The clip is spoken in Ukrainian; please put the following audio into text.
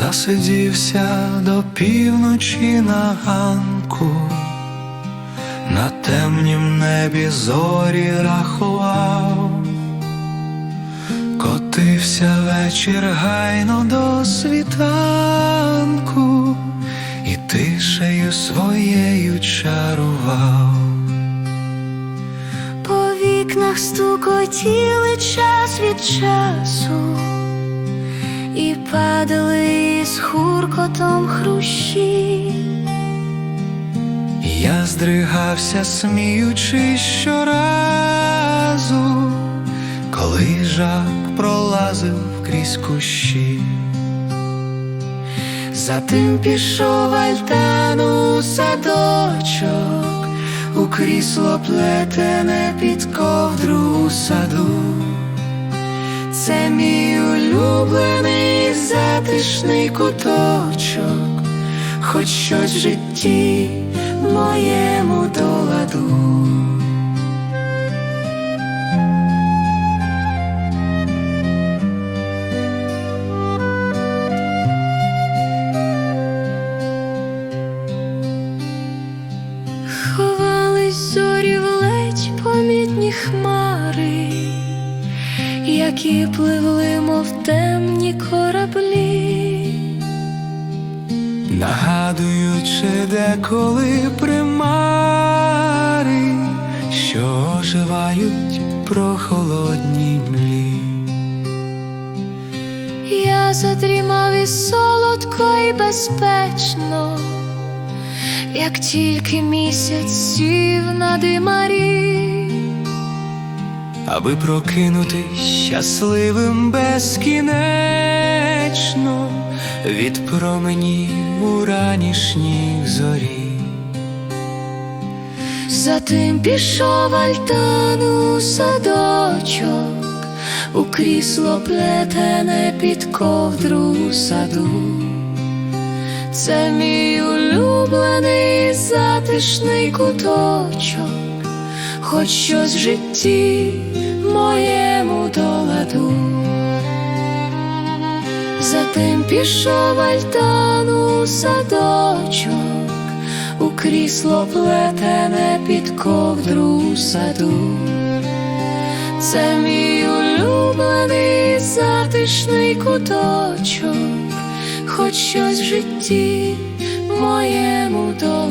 засидівся до півночі на ганку, на темнім небі зорі рахував, котився вечір гайно до світанку, і тишею своєю чарував. По вікнах стукотіли час від часу, і падали з хуркотом хрущі. Я здригався, сміючись щоразу, коли жак пролазив крізь кущі. Затим пішов альтану у садочок, у крісло плетене під ковдру саду. це мій улюблений затишний куточок, хоч щось в житті моєму до ладу. Ховались зорі в ледь помітні хмари, які пливли, мов темні кораблі. Нагадуючи деколи примари, що оживають про холодні млі. Я задрімав і солодко і безпечно, як тільки місяць сів на димарі. Аби прокинути щасливим безкінечно від променів у ранішніх зорі. Затим пішов альтану садочок, у крісло плетене під ковдру саду. Це мій улюблений затишний куточок, хоч щось в житті моєму до ладу. Затим пішов альтану садочок, у крісло плетене під ковдру саду. Це мій улюблений затишний куточок, хоч щось в житті моєму до